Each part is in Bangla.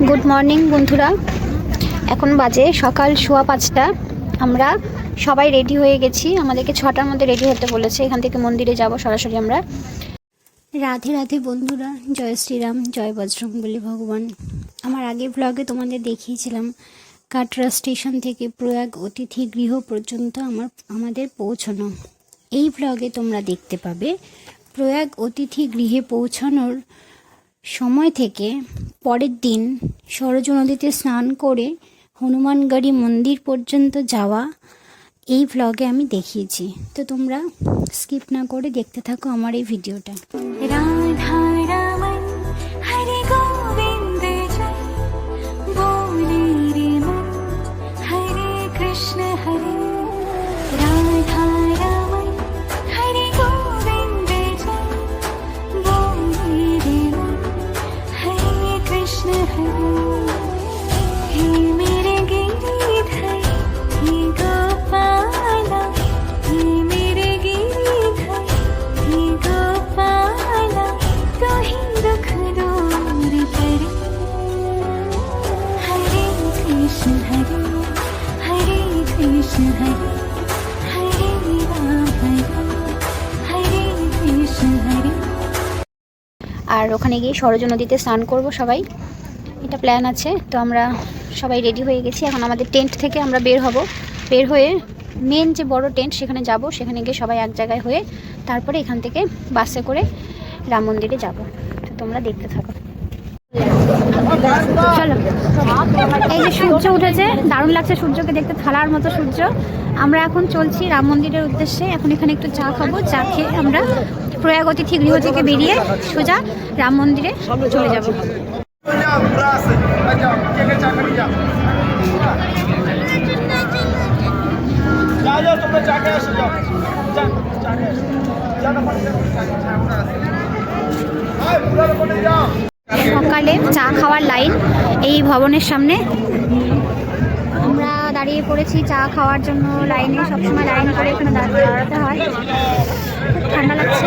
গুড মর্নিং বন্ধুরা। এখন বাজে সকাল সোয়া পাঁচটা। আমরা সবাই রেডি হয়ে গেছি। আমাদেরকে ছটার মধ্যে রেডি হতে বলেছে। এখান থেকে মন্দিরে যাব সরাসরি আমরা। রাধে রাধে বন্ধুরা। জয় শ্রীরাম, জয় বজরং বলি ভগবান। আমার আগে ব্লগে তোমাদের দেখিয়েছিলাম, কাটরা স্টেশন থেকে প্রয়াগ অতিথি গৃহ পর্যন্ত আমার, আমাদের পৌঁছানো। এই ব্লগে তোমরা দেখতে পাবে, প্রয়াগ অতিথি গৃহে পৌঁছানোর সময় থেকে পরের দিন সরজ নদীতে স্নান করে হনুমানগড়ি মন্দির পর্যন্ত যাওয়া এই ভ্লগে আমি দেখিয়েছি। তো তোমরা স্কিপ না করে দেখতে থাকো আমার এই ভিডিওটা राधा ওখানে গিয়ে সরজ নদীতে স্নান করব সবাই। এটা প্ল্যান আছে। তো আমরা সবাই রেডি হয়ে গেছি। এখন আমাদের টেন্ট থেকে আমরা বের হব। বের হয়ে মেন যে বড় টেন্ট সেখানে যাব। সেখানে গিয়ে সবাই এক জায়গায় হয়ে তারপরে এখান থেকে বাসে করে রাম মন্দিরে যাব। তো তোমরা দেখতে থাকো। চলো। এই যে সূর্য উঠেছে, দারুণ লাগছে সূর্যকে দেখতে। থালার মতো সূর্য। আমরা এখন চলছি রাম মন্দিরের উদ্দেশ্যে। এখন এখানে একটু চা খাব। চা খেয়ে আমরা প্রয়াগতি অতিথি গৃহ থেকে বেরিয়ে সোজা রাম মন্দিরে চলে যাব। সকালে চা খাওয়ার লাইন এই ভবনের সামনে। দাঁড়িয়ে পড়েছি চা খাওয়ার জন্য লাইনে সবসময় লাইন করে এখানে দাঁড়াতে হয়। ঠান্ডা লাগছে।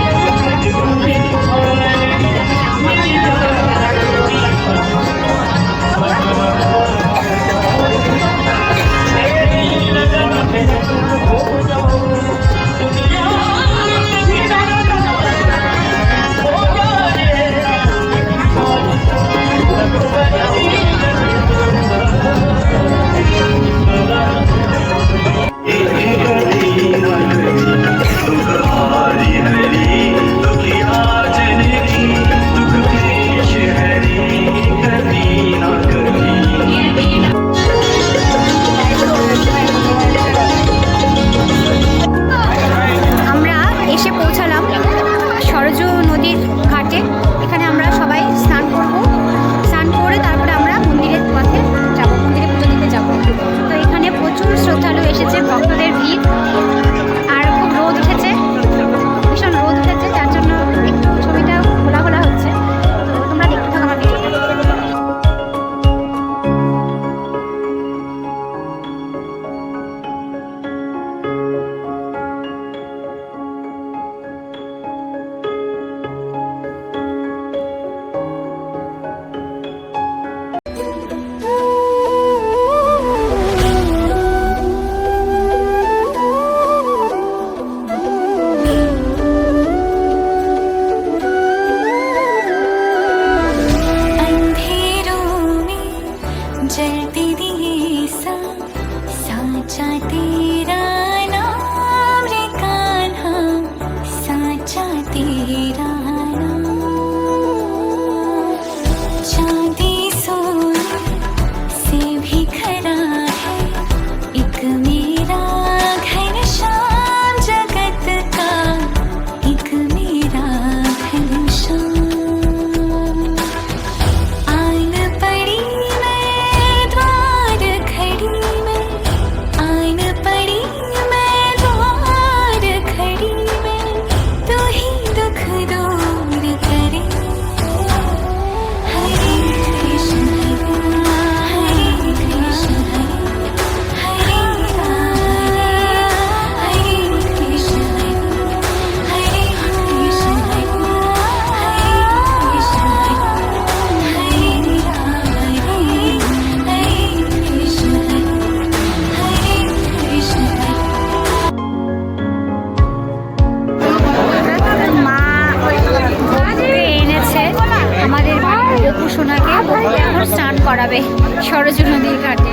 এসে পৌঁছালাম সরজ নদীর ঘাটে। এখানে আমরা সবাই স্নান করব। স্নান করে তারপরে আমরা মন্দিরের পথে যাব মন্দিরে পুজো দিতে যাব। তো এখানে প্রচুর শ্রদ্ধালু এসেছে, ভক্তদের ভিড়। जलती सा सा जाति করাবে সরজ নদীর ঘাটে।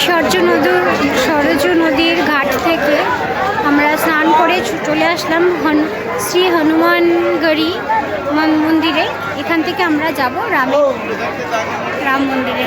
সরজ নদীর সরজ নদীর ঘাট থেকে আমরা স্নান করে চলে আসলাম হন শ্রী হনুমানগড়ি মন্দিরে। এখান থেকে আমরা যাব রামে রাম মন্দিরে।